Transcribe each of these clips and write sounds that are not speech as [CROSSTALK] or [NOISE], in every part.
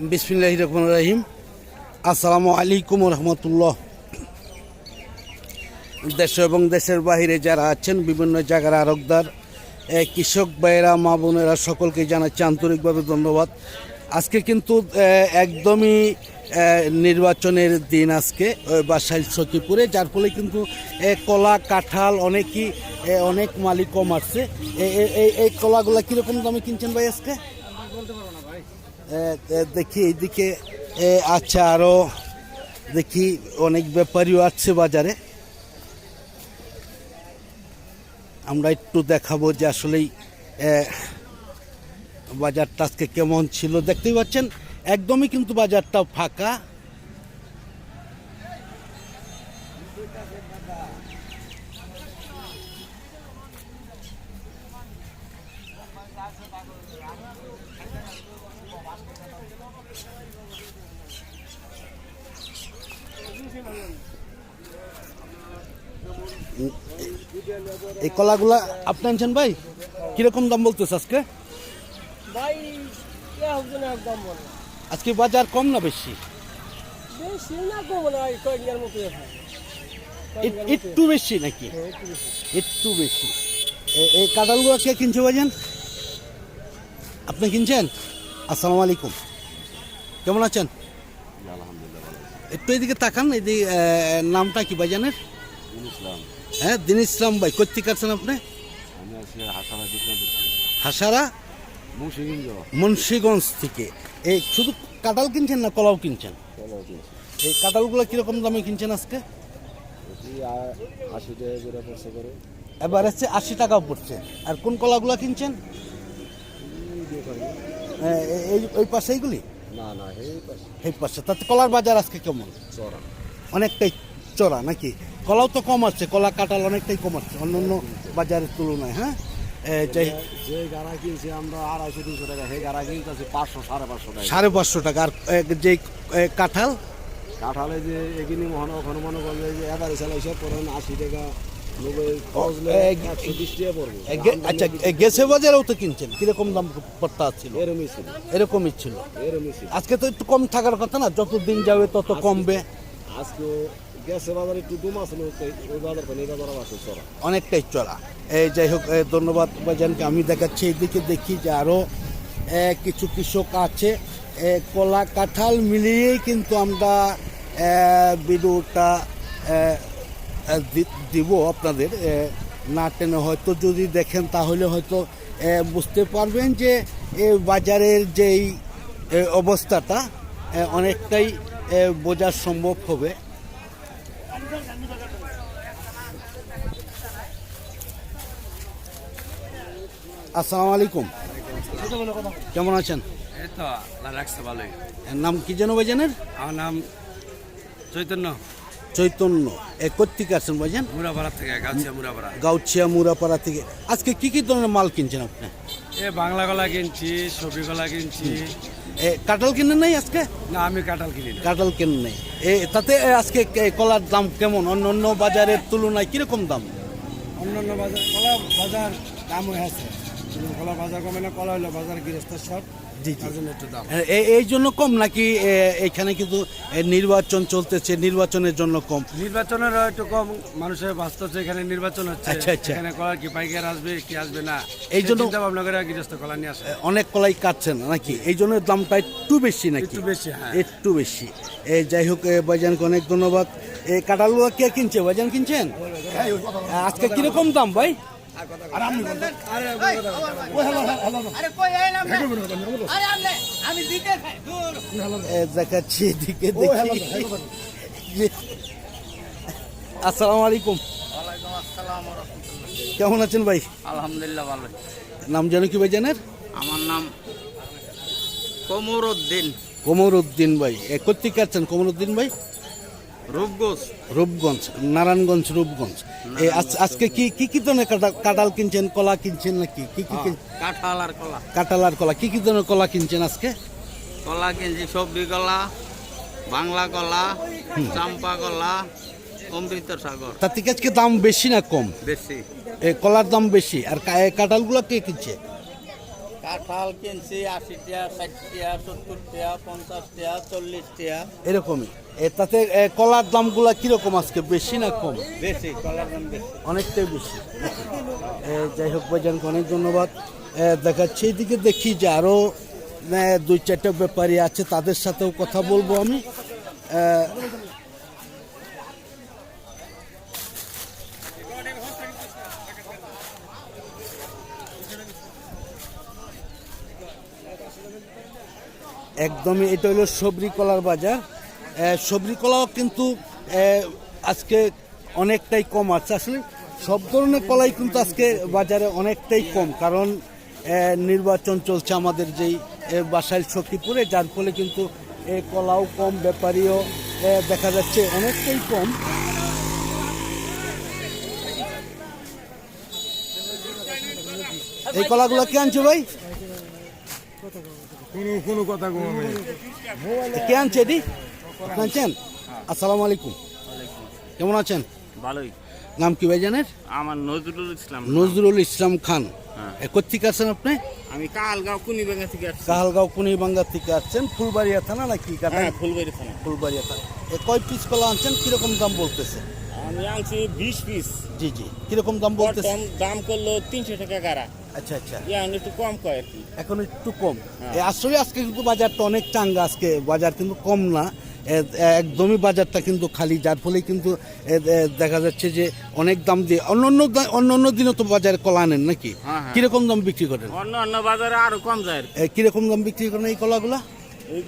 বিসমিল্লাহ রহমান রাহিম। আসসালামু আলাইকুম রহমতুল্লাহ। দেশ এবং দেশের বাইরে যারা আছেন বিভিন্ন জায়গার আরকদার কৃষক ভাইয়েরা মা বোনেরা সকলকে জানাচ্ছি আন্তরিকভাবে ধন্যবাদ। আজকে কিন্তু একদমই নির্বাচনের দিন আজকে ওই বাসাইল সখীপুরে যার ফলে কিন্তু কলা কাঁঠাল অনেকই অনেক মালিক কম আসছে। এই- কলাগুলা কীরকম দামে কিনছেন ভাই আজকে? এ, এ, দেখি এইদিকে এ, আচ্ছা আরও দেখি অনেক ব্যাপারীও আছে বাজারে। আমরা একটু দেখাবো যে আসলেই বাজারটা আজকে কেমন ছিল। দেখতেই পাচ্ছেন একদমই কিন্তু বাজারটা ফাঁকা। এই কলাগুলা আপনি আনছেন ভাই? কীরকম দাম বলতেছে আজকে? আজকে বাজার কম না বেশি? বেশি না কম না এই কয়েকদিনের মতো আছে এ- একটু বেশি নাকি? একটু বেশি। এই কাঁঠালগুলো কে কিনছে ভাইজান? আপনি কিনছেন? আসসালামু আলাইকুম। কেমন আছেন? একটু এদিকে তাকান এদিকে নামটা কি বাজানের ইসলাম। হ্যাঁ দিন ইসলাম ভাই কোথেকে আছেন আপনি? হাসারা মুন্সিগঞ্জ। মুন্সীগঞ্জ থেকে। এই শুধু কাঁঠাল কিনছেন না কলাও কিনছেন? এই কাঁঠালগুলো কীরকম দামে কিনছেন আজকে? আশি টাকা করে পড়ছে করে। এবার হচ্ছে আশি টাকা পড়ছে। আর কোন কলাগুলো কিনছেন? এই ওই পাশে এইগুলি? না না এই পাশে। এই পাশে। তাতে কলার বাজার আজকে কেমন? চড়া। অনেকটাই চড়া নাকি? কলাও তো কম আছে কলা কাঁঠাল অনেকটাই কম আছে অন্য অন্য বাজারের তুলনায় হ্যাঁ? যে গাড়া কিনছি আমরা আড়াইশো তিনশো টাকা সেই গাড়া কিনতেছি পাঁচশো সাড়ে পাঁচশো টাকা। সাড়ে পাঁচশো টাকা আর যে কাঁঠাল? কাঁঠালে যে এগিনি মনে ওখানে মনে করলে যে এবারে চালাই সব পড়েন আশি টাকা আচ্ছা গেছে বাজারেও তো কিনছেন? কীরকম দাম পড়তা ছিল? এরকমই ছিল। আজকে তো একটু কম থাকার কথা না যত দিন যাবে তত কমবে। আজকে গ্যাসে বাজারে একটু ওই বাজার পানি বাজার চড়া অনেকটাই চড়া এই যাই হোক ধন্যবাদ ভাইজানকে। আমি দেখাচ্ছি এদিকে, দেখি যে আরও কিছু কৃষক আছে। কলা কাঁঠাল মিলিয়েই কিন্তু আমরা দি- দিব আপনাদের। না টেনে হয়তো যদি দেখেন, তাহলে হয়তো বুঝতে পারবেন যে বাজারের যেই অবস্থাটা অনেকটাই বোঝা সম্ভব হবে। আসসালামু আলাইকুম। কেমন আছেন? ভালোই। এর নাম কি যেন ভাইজানের? আমার নাম চৈতন্য। চৈতন্য। এ কোথেকে আছেন ভাইজান? মুরাপাড়া থেকে গাছিয়া মুরাপাড়া। গাউছিয়া মুরাপাড়া থেকে। আজকে কি কি ধরনের মাল কিনছেন আপনি? এ বাংলা গলা কিনছি সবজি গলা কিনছি। এ কাঁঠাল কিনেন নাই আজকে? না আমি কাঁঠাল কিনি কাঁঠাল কেনেন নাই। এ তাতে আজকে কলার দাম কেমন? অন্য অন্য বাজারের তুলনায় কীরকম দাম? অন্যান্য বাজার কলা বাজার দাম হয়ে আছে কিন্তু কলা বাজার কমে না কলা হলো বাজার গৃহস্থ সব এই জন্য কম নাকি এখানে কিন্তু নির্বাচন চলতেছে নির্বাচনের জন্য কম? নির্বাচনের একটু কম মানুষের বাঁচতেছে এখানে নির্বাচন হচ্ছে। আচ্ছা, আচ্ছা। এখানে কলার কি পাইকার আসবে কি আসবে না? এই জন্য- ভাবনা করে গৃহস্থ কলা নিয়ে আসে। অনেক কলাই কাটছেন নাকি? এই জন্য দামটা একটু বেশি নাকি? একটু বেশি হ্যাঁ। একটু বেশি। এই যাই হোক ভাইজানকে অনেক ধন্যবাদ। এই কাঁঠালগুলো কে কিনছে? ভাইজান কিনছেন? আজকে কীরকম দাম ভাই? আরে কই? আরে আমি দিতে দূর। দেখাচ্ছি এদিকে দেখি। আসসালামু আলাইকুম। কেমন আছেন ভাই? আলহামদুলিল্লাহ ভালো। নাম জানো কি ভাইজানের আমার নাম কমর উদ্দিন কোমর উদ্দিন ভাই। এ কোথেকে আছেন কোমর উদ্দিন ভাই? রূপগোস রূপগঞ্জ নারায়ণগঞ্জ রূপগঞ্জ। এই আজ- আজকে কি কি কি ধরনের কাঁঠাল কিনছেন কলা কিনছেন নাকি? কি কি কিন- কাঁঠাল আর কলা। কাঁঠাল আর কলা। কি কি ধরনের কলা কিনছেন আজকে? কলা কিনছি সবজি কলা বাংলা কলা চাম্পা কলা অমৃত সাগর। তার থেকে আজকে দাম বেশি না কম? বেশি। এ কলার দাম বেশি। আর কাঁঠালগুলো কে কিনছে? কাঁঠাল কিনছি আশি টাকা ষাট টাকা সত্তর টাকা পঞ্চাশ টাকা চল্লিশ টাকা এরকমই। তাতে কলার দামগুলা কীরকম আজকে? বেশি না কম? বেশি কলার দাম অনেকটাই বেশি। যাই হোক ভাইজানকে অনেক ধন্যবাদ। দেখাচ্ছি এদিকে দেখি যে আরও দুই চারটা ব্যাপারী আছে তাদের সাথেও কথা বলব আমি। একদমই এটা হলো সবরি কলার বাজার। এ, সবরি কলাও কিন্তু আজকে অনেকটাই কম আছে। আসলে সব ধরনের কলাই কিন্তু আজকে বাজারে অনেকটাই কম কারণ নির্বাচন চলছে আমাদের যেই বাসাইল সখীপুরে যার ফলে কিন্তু এ কলাও কম ব্যাপারীও দেখা যাচ্ছে অনেকটাই কম। এই কলাগুলো কে আনছো ভাই? কোনো কোনো কথা কে আনছে এটি? আপনি আনছেন আসসালামু আলাইকুম। কেমন আছেন? ভালোই। নাম কি ভাই জানেন আমার নজরুল ইসলাম নজরুল ইসলাম খান। হ্যাঁ। কোথেকে আছেন আপনি? আমি কালগাঁও কুনিবাঙ্গা থেকে আসছি। কাহালগাঁও কুনিবাঙ্গা থেকে আসছেন। ফুলবাড়িয়া থানা নাকি কাটা? হ্যাঁ ফুলবাড়ি থানা। ফুলবাড়িয়া থানা। কয় পিস কলা আনছেন? কীরকম দাম বলতেছে? আমি আনছি বিশ পিস জি জি। কীরকম দাম বলতেছে? দাম করল তিনশো টাকা গাড়া। আচ্ছা আচ্ছা। এখন একটু কম কয় আর কি। এখন একটু কম। হ্যাঁ। আসলে আজকে কিন্তু বাজারটা অনেক চাঙ্গা আজকে। বাজার কিন্তু কম না। একদমই বাজারটা কিন্তু খালি যার ফলে কিন্তু দেখা যাচ্ছে যে অনেক দাম দিয়ে অন্য অন্য অন্য অন্য দিনও তো বাজারে কলা আনেন নাকি? হ্যাঁ, হ্যাঁ। কীরকম দাম বিক্রি করেন? অন্য অন্য বাজারে আরও কম যায়। কীরকম দাম বিক্রি করেন এই কলাগুলা? ওই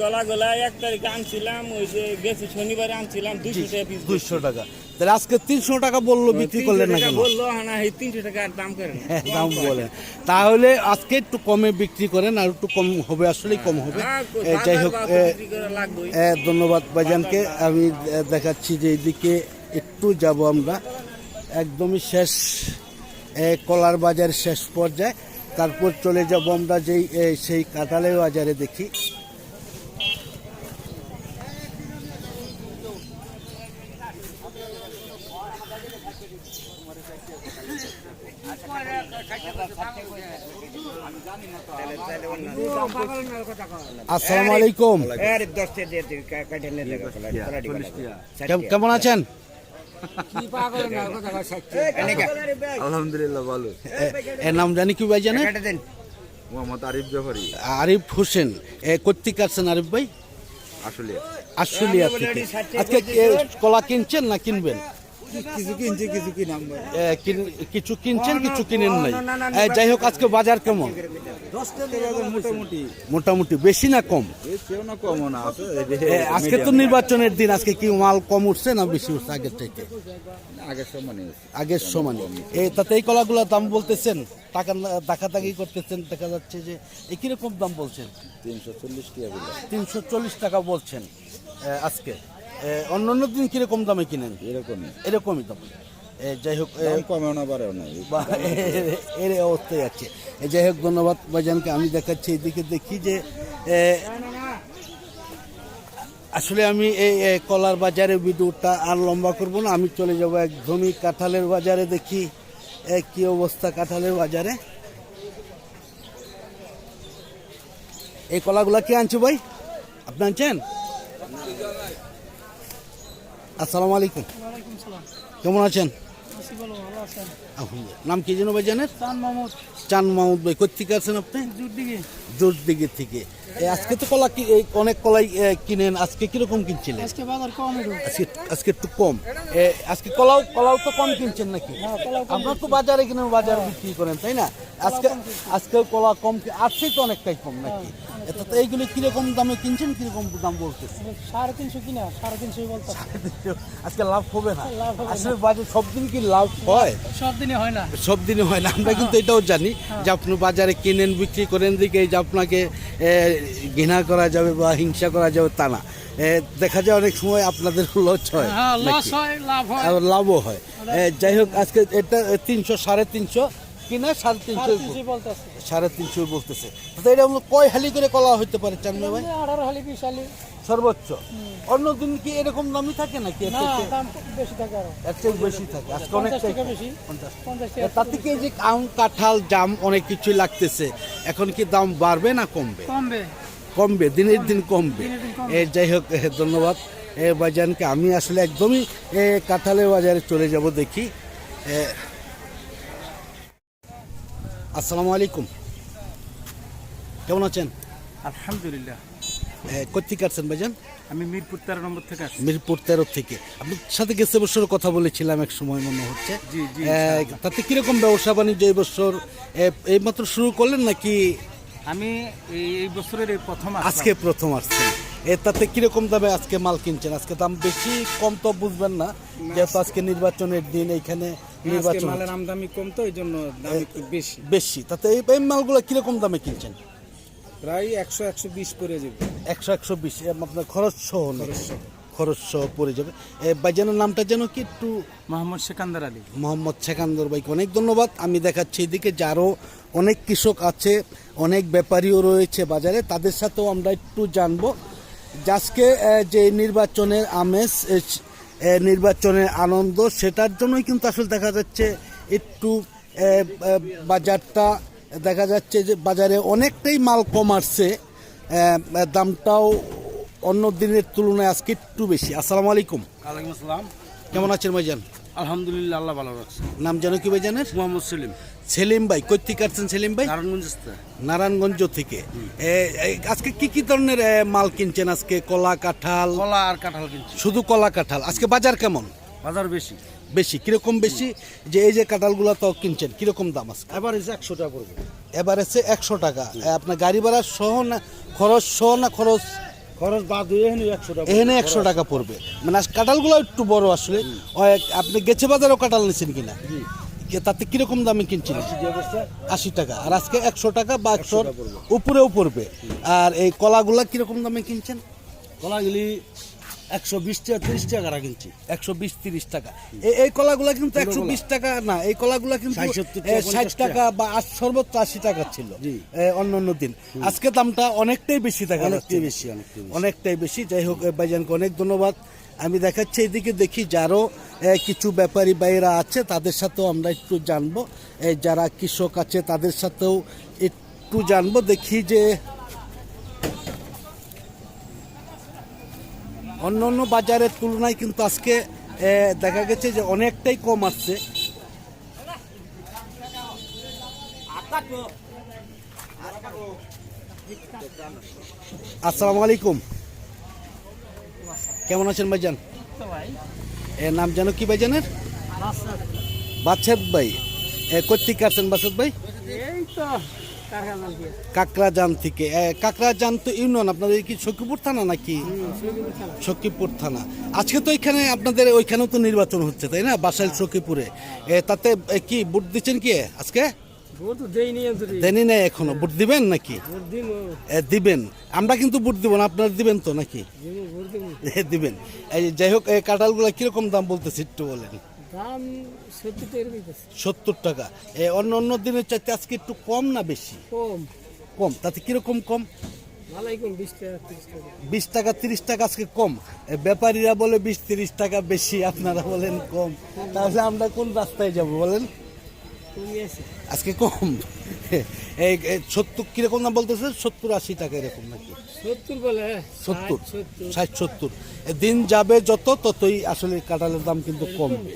এক তারিখে আনছিলাম ওই যে গেছে শনিবারে আনছিলাম দুইশো টাকা পিস দুইশো টাকা। তাহলে আজকে তিনশো টাকা বলল বিক্রি করলেন না কেন? বলল হ্যাঁ না এই তিনশো টাকা আর দাম হ্যাঁ, দাম বলেন তাহলে আজকে একটু কমে বিক্রি করেন আর একটু কম হবে আসলেই কম হবে। হ্যাঁ, এ, যাই হোক এ, লাগবে এ, ধন্যবাদ ভাইজানকে। আমি এ, দেখাচ্ছি যে এইদিকে একটু যাব আমরা। একদমই শেষ এ, কলার বাজার শেষ পর্যায়ে। তারপর চলে যাব আমরা যেই এ, সেই কাঁঠালের বাজারে দেখি। আসসালামু আলাইকুম। কেমন আছেন? আলহামদুলিল্লাহ ভালো। এর নাম জানি কি ভাই জানেন? মোহাম্মদ আরিফ জাফারি। আরিফ হোসেন। এ, কোথেকে আসছেন আরিফ ভাই? আসলে আশুলিয়া থেকে। আজকে কলা কিনছেন না কিনবেন? কিছু কিনছি কিছু কিনাম এ, কিন- কিছু কিনছেন কিছু কিনেন নাই? যাই হোক আজকে বাজার কেমন? মোটামুটি। মোটামুটি। বেশি না কম? এই এই আজকে তো নির্বাচনের দিন আজকে কি মাল কম উঠছে না বেশি উঠছে আগের থেকে? আগের সমানে আগের সমান। এ তাতে এই কলাগুলোর দাম বলতেছেন টাকা দাকাদাকি করতেছেন দেখা যাচ্ছে যে এই কীরকম দাম বলছেন? তিনশো চল্লিশ টাকা তিনশো চল্লিশ টাকা বলছেন আজকে। অন্য অন্য দিন কীরকম দামে কিনেন? এরকমই। এরকমই দাম। যাই হোক কমেও না বাড়েও না এর- অবস্থায় আছে। যাই হোক ধন্যবাদ ভাইজানকে আমি দেখাচ্ছি এদিকে দেখি যে আসলে আমি এই কলার বাজারে ভিডিওটা আর লম্বা করব না আমি চলে যাব একদমই কাঁঠালের বাজারে দেখি কি অবস্থা কাঁঠালের বাজারে। এই কলাগুলা কে আনছো ভাই? আপনি আনছেন? আসসালামু আলাইকুম। কেমন আছেন? নাম কি যেন ভাই জানেন চান মাহমুদ ভাই কোথেকে আছেন আপনি? জোর দিকে থেকে। আজকে তো কলা কি- এই অনেক কলাই কিনেন। আজকে কীরকম কিনছিলেন? আজকে বাজার কম আজকে আজকে একটু কম। আজকে কলাও কলাও তো কম কিনছেন নাকি? হ্যাঁ, আপনার তো বাজারে কিনে বাজারে বিক্রি করেন তাই না? আজকে আজকে কলা কম কি- আজকেই তো অনেকটাই কম নাকি? তো এইগুলো কীরকম দামে কিনছেন কীরকম দাম সাড়ে তিনশো কিনা সাড়ে বলতো আজকে লাভ হবে না। লাভ আসলে বাজার সব দিন কি লাভ হয়? সব দিনে হয় না। সব দিনে হয় না। আমরা কিন্তু এটাও জানি যে আপনি বাজারে কিনেন বিক্রি করেন দিকে যে আপনাকে ঘৃণা করা যাবে বা হিংসা করা যাবে তা না। দেখা যায় অনেক সময় আপনাদের লস হয় হ্যাঁ হয় হয়। লাভও হয়। যাই হোক আজকে এটা তিনশো সাড়ে তিনশো। কিনা সাড়ে তিনশো সাড়ে তিনশো বলতেছে। তো এটা কয় হালি করে কলা হইতে পারে চান্দু ভাই? আঠারো হালি বিশ হালি। সর্বোচ্চ। অন্য দিন কি এরকম দামই থাকে নাকি এর না থেকে- দাম বেশি থাকে চেয়ে বেশি থাকে আজকে টাকা তার থেকে যে আম কাঁঠাল জাম অনেক কিছুই লাগতেছে। এখন কি দাম বাড়বে না কমবে? কমবে। কমবে দিনের দিন কমবে। যাই হোক ধন্যবাদ। এ বাজানকে আমি আসলে একদমই এ, কাঁঠালের বাজারে চলে যাব দেখি। এ, আসসালামু আলাইকুম। কেমন আছেন? আলহামদুলিল্লাহ। কোথেকে আসছেন ভাইজান? আমি মিরপুর তেরো নম্বর থেকে আসছি। মিরপুর তেরো থেকে। আপনার সাথে গেছে বছর কথা বলেছিলাম এক সময় মনে হচ্ছে। জি, জি, তাতে কীরকম ব্যবসা বাণিজ্য এই বছর? এ, এইমাত্র শুরু করলেন নাকি আমি এই এই বছরের এই প্রথম আজকে প্রথম আসছেন? এ তাতে কীরকম দামে আজকে মাল কিনছেন? আজকে দাম বেশি কম তো বুঝবেন না। যেহেতু আজকে নির্বাচনের দিন এইখানে নির্বাচন মালের আমদামি কম তো এই জন্য দাম একটু বেশি। বেশি। তাতে এই এই মালগুলো কীরকম দামে কিনছেন? প্রায় একশো একশো বিশ পড়ে যাবে। একশো একশো বিশ আপনার খরচ সহ? খরচ সহ। পড়ে যাবে। এ বাইজানের নামটা যেন কি একটু মোহাম্মদ সেকান্দার আলী। মোহাম্মদ সেকান্দর ভাইকে অনেক ধন্যবাদ। আমি দেখাচ্ছি এদিকে যারও অনেক কৃষক আছে অনেক ব্যাপারীও রয়েছে বাজারে। তাদের সাথেও আমরা একটু জানব। যে আজকে যে নির্বাচনের আমেজ নির্বাচনের আনন্দ সেটার জন্যই কিন্তু আসলে দেখা যাচ্ছে একটু বাজারটা দেখা যাচ্ছে যে বাজারে অনেকটাই মাল কম আসছে। দামটাও অন্য দিনের তুলনায় আজকে একটু বেশি। আসসালামু আলাইকুম। আলাইকুম আসসালাম। কেমন আছেন ভাইজান? আলহামদুলিল্লাহ আল্লাহ ভালো আছে নাম জানো কি ভাইজানের? মোহাম্মদ সেলিম। সেলিম ভাই কই থেকে আসছেন সেলিম ভাই নারায়ণগঞ্জ নারায়ণগঞ্জ থেকে। আজকে কি কি ধরনের মাল কিনছেন আজকে? কলা কাঁঠাল? কলা আর কাঁঠাল কিনছি। শুধু কলা কাঁঠাল। আজকে বাজার কেমন? বাজার বেশি। বেশি কীরকম বেশি? যে এই যে কাঁঠালগুলো তো কিনছেন কীরকম দাম আছে এবার এসে একশো টাকা পড়বে। এবার এসে একশো টাকা। আপনার গাড়ি ভাড়া সহ না খরচ সহ না খরচ? খরচ বাদ দিয়ে এখানে একশো টাকা এখানে একশো টাকা পড়বে। মানে কাঁঠালগুলো একটু বড় আসলে। আপনি গেছে বাজারেও কাঁঠাল নিয়েছেন কিনা? তাতে কীরকম দামে অবস্থা আশি টাকা আর আজকে একশো টাকা বা একশোর উপরেও পড়বে। আর এই কলাগুলা কীরকম দামে কিনছেন? কলাগুলি একশো বিশ টাকা ত্রিশ টাকা কিনছি। একশো বিশ তিরিশ টাকা। এই- কলাগুলা কিন্তু একশো বিশ টাকা না এই কলাগুলা কিন্তু 60, 70 এ, টাকা, ষাট টাকা বা আশ- সর্বোচ্চ আশি টাকা ছিল। অন্য অন্য দিন। আজকে দামটা অনেকটাই বেশি টাকা অনেকটাই বেশি, অনেকটাই বেশি। যাই হোক ভাইজানকে অনেক ধন্যবাদ। আমি দেখাচ্ছি এদিকে দেখি যারও কিছু ব্যাপারী ভাইয়েরা আছে, তাদের সাথেও আমরা একটু জানব। যারা কৃষক আছে, তাদের সাথেও একটু জানব, দেখি যে অন্য অন্য বাজারের তুলনায় কিন্তু আজকে দেখা গেছে যে অনেকটাই কম আসছে। আসসালামু আলাইকুম। কেমন আছেন ভাইজান? এ নাম যেন কি ভাই জানের বাচ্চাদ ভাই। এ কোথেকে আসছেন বাচ্চাদ ভাই? এই তো কারখানা কাকরাজান থেকে। কাকরাজান তো ইউনিয়ন আপনাদের কি সখীপুর থানা নাকি? সখীপুর থানা। আজকে তো এখানে আপনাদের ওইখানেও তো নির্বাচন হচ্ছে তাই না? বাসাইল সখীপুরে। তাতে কি ভোট দিচ্ছেন কি আজকে? দেনি নাই এখনও। ভোট দিবেন নাকি? দিবেন। আমরা কিন্তু ভোট দিব না আপনারা দিবেন তো নাকি? দিবেন। এই যাই হোক এই কাঁঠালগুলো কীরকম দাম বলতেছে একটু বলেন? সত্তর টাকা। এ, অন্য অন্য দিনের চাইতে আজকে একটু কম না বেশি? কম। কম। তাতে কীরকম কম? বিশ টাকা ত্রিশ টাকা। আজকে কম। ব্যাপারীরা বলে বিশ তিরিশ টাকা বেশি আপনারা বলেন কম। তাহলে আমরা কোন রাস্তায় যাব বলেন? আজকে কম? [LAUGHS] এই সত্তর কীরকম দাম বলতেছে? সত্তর আশি টাকা এরকম নাকি? সত্তর বলে সত্তর ষাট, সত্তর। দিন যাবে যত ততই আসলে কাঁঠালের দাম কিন্তু কমবে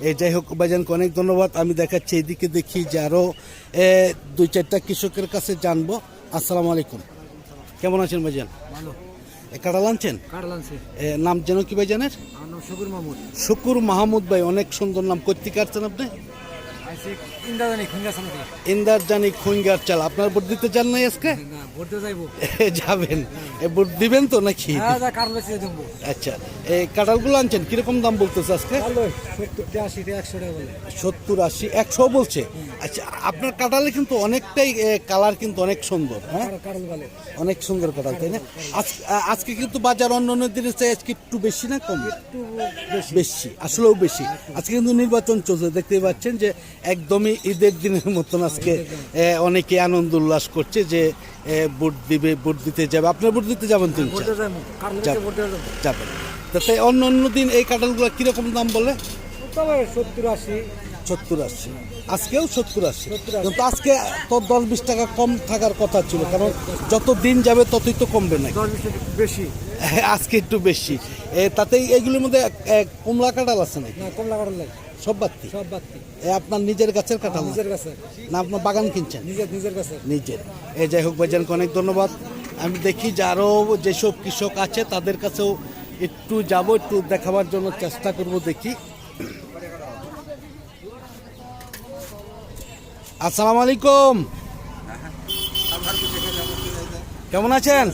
এই যাই হোক ভাইজানকে অনেক ধন্যবাদ। আমি দেখাচ্ছি এদিকে দেখি যে আরও দুই চারটা কৃষকের কাছে জানব। আসসালামু আলাইকুম। কেমন আছেন ভাইজান? ভালো। এ, কাঁঠাল আনছেন? নাম যেন কি ভাইজানের? আমার নাম শকুর মাহমুদ। শুকুর মাহমুদ ভাই অনেক সুন্দর নাম। করতে কাটছেন আপনি? আইসি ইন্দাজানি খুঙ্গা সামনে ইন্দার জানি খুইঙ্গার চাল আপনার ভোট দিতে চান নাই আজকে? যাবেন। ভোট দিবেন তো নাকি? হ্যাঁ আচ্ছা এই কাঁঠালগুলো আনছেন কীরকম দাম বলতেছে আজকে? সত্তর আশি একশো বলছে? আচ্ছা আপনার কাঁঠালে কিন্তু অনেকটাই কালার কিন্তু অনেক সুন্দর হ্যাঁ? অনেক সুন্দর কাঁঠাল তাই না? আজ- আজকে কিন্তু বাজার অন্য অন্য দিনের চেয়ে আজকে একটু বেশি না কম? বেশি আসলেও বেশি। আজকে কিন্তু নির্বাচন চলছে দেখতেই পাচ্ছেন যে একদমই ঈদের দিনের মতন আজকে অনেকে আনন্দ উল্লাস করছে যে ভোট দিবে ভোট দিতে যাবে। আপনার ভোট দিতে যাবেন তো ভোটে যাব। কারণ যাব। ভোটে যাব? যাবেন। তাতে অন্য অন্য দিন এই কাঁঠালগুলো কীরকম দাম বলে? সত্তর আশি। সত্তর আশি। আজকেও সত্তর আশি। কিন্তু আজকে তো দশ বিশ টাকা কম থাকার কথা ছিল কারণ যত দিন যাবে ততই তো কমবে না বিশ বেশি। আজকে একটু বেশি। তাতে এইগুলোর মধ্যে কমলা কাঁঠাল আছে নাকি? কমলা লাগে সব বাড়তি সব বাড়তি এ আপনার নিজের গাছের কাঁঠাল না? নিজের কাছে না আপনার বাগান কিনছেন? নিজের নিজের কাছে নিজের। এ যাই হোক ভাইজানকে অনেক ধন্যবাদ। আমি দেখি যে আরও যেসব কৃষক আছে তাদের কাছেও একটু যাব একটু দেখাবার জন্য চেষ্টা করব দেখি। আসসালামু আলাইকুম। কেমন আছেন?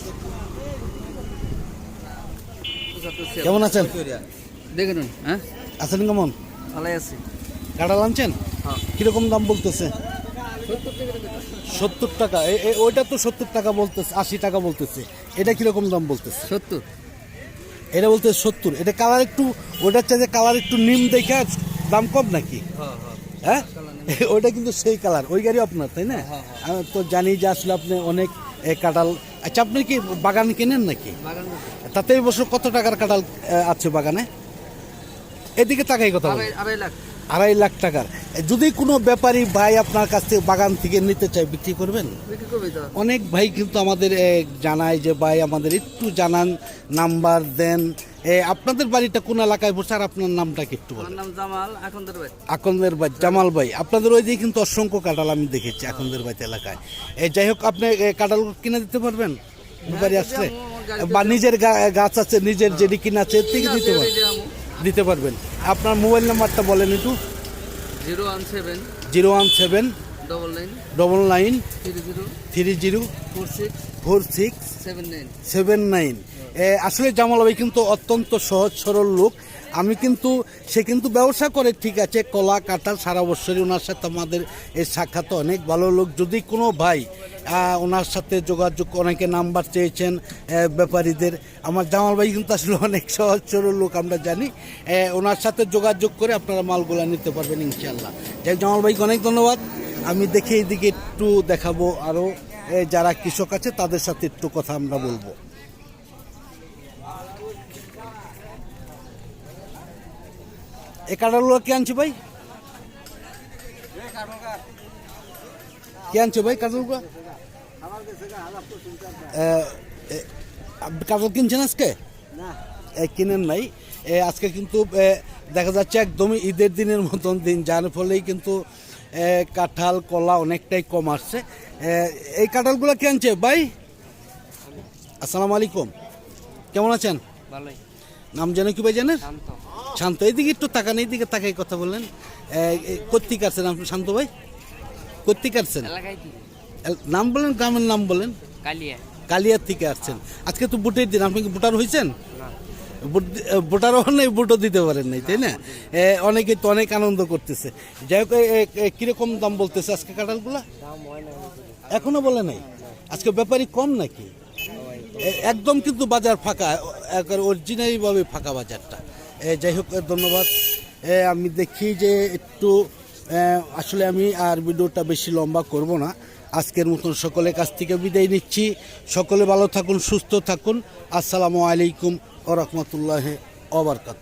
কেমন আছেন? দেখুন হ্যাঁ? আছেন কেমন? ভালো আছি। কাঁঠাল আনছেন কীরকম দাম বলতেছে? সত্তর টাকা। ওইটা তো সত্তর টাকা বলতেছে আশি টাকা বলতেছে। এটা কীরকম দাম বলতেছে? সত্তর। এটা বলতে সত্তর। এটা কালার একটু ওটার চাইতে কালার একটু নিম দেখে দাম কম নাকি? হ্যাঁ ওইটা কিন্তু সেই কালার। ওই গাড়ি আপনার তাই না? আমি তো জানি যে আসলে আপনি অনেক এ, কাঁঠাল আচ্ছা আপনি কি বাগান কেনেন নাকি? তাতে এই বছর কত টাকার কাঁঠাল আছে বাগানে? এদিকে তাকাই কথা বলি আড়াই লাখ। আড়াই লাখ টাকার। যদি কোনো ব্যাপারী ভাই আপনার কাছ থেকে বাগান থেকে নিতে চায় বিক্রি করবেন? অনেক ভাই কিন্তু আমাদের জানায় যে ভাই আমাদের একটু জানান নাম্বার দেন। এ, আপনাদের বাড়িটা কোন এলাকায় বসে? আর আপনার নামটা কি একটু জামাল ভাই। আকন্দের ভাই জামাল ভাই। আপনাদের ওই দিকে কিন্তু অসংখ্য কাঁঠাল আমি দেখেছি আকন্দের ভাই এলাকায়। যাই হোক আপনি কাঁঠাল কিনে দিতে পারবেন? বাড়ি আসলে বা নিজের গাছ আছে নিজের যেটি কিনা আছে থেকে দিতে পারবেন। দিতে পারবেন। আপনার মোবাইল নাম্বারটা বলেন একটু। Zero one seven zero one seven double nine double nine three zero three zero four six four six seven nine seven nine. আসলে জামাল ভাই কিন্তু অত্যন্ত সহজ সরল লোক। আমি কিন্তু, সে কিন্তু ব্যবসা করে, ঠিক আছে, কলা, কাঁঠাল, সারা বছরই ওনার সাথে আমাদের এই সাক্ষাৎ অনেক ভালো লোক। যদি কোনো ভাই ওনার সাথে যোগাযোগ, অনেকে নাম্বার চেয়েছেন ব্যাপারীদের, আমার জামাল ভাই কিন্তু আসলে অনেক সহজ লোক, আমরা জানি ওনার সাথে যোগাযোগ করে আপনারা মালগুলা নিতে পারবেন ইনশাল্লাহ যাই জামাল ভাইকে অনেক ধন্যবাদ। আমি দেখি এইদিকে একটু দেখাবো আরও যারা কৃষক আছে, তাদের সাথে একটু কথা আমরা বলব। এ কাঁঠালগুলো কে আনছে ভাই? কে আনছে ভাই কাঁঠালগুলো কাঁঠাল কিনছেন আজকে? কিনেন নাই। আজকে কিন্তু দেখা যাচ্ছে একদমই ঈদের দিনের মতন দিন যার ফলেই কিন্তু কাঁঠাল কলা অনেকটাই কম আসছে। এই কাঁঠালগুলো কে আনছে ভাই? আসসালামু আলাইকুম। কেমন আছেন? ভালোই। নাম জানো কি ভাই জানেন শান্ত এইদিকে একটু তাকান এইদিকে তাকাই কথা বললেন। কর্তিক আসছেন আপনি শান্ত ভাই? কর্তিক আসছেন নাম বলেন গ্রামের নাম বলেন। কালিয়া। কালিয়ার থেকে আসছেন আজকে তো ভোটের দিন আপনি কি ভোটার হয়েছেন? ভোট দি- এ, ভোটারও হন নাই ভোটও দিতে পারেন নাই তাই না? অনেকে তো অনেক আনন্দ করতেছে। যাই হোক কীরকম দাম বলতেছে আজকে কাঁঠালগুলা? এখনও বলে নাই? আজকে ব্যাপারই কম নাকি? একদম কিন্তু বাজার ফাঁকা অরিজিনালি ভাবে ফাঁকা বাজারটা। যাই হোক ধন্যবাদ। আমি দেখি যে একটু আসলে আমি আর ভিডিওটা বেশি লম্বা করব না। আজকের মতন সকলের কাছ থেকে বিদায় নিচ্ছি। সকলে ভালো থাকুন, সুস্থ থাকুন। আসসালামু আলাইকুম ও রহমতুল্লাহ ওবরকাত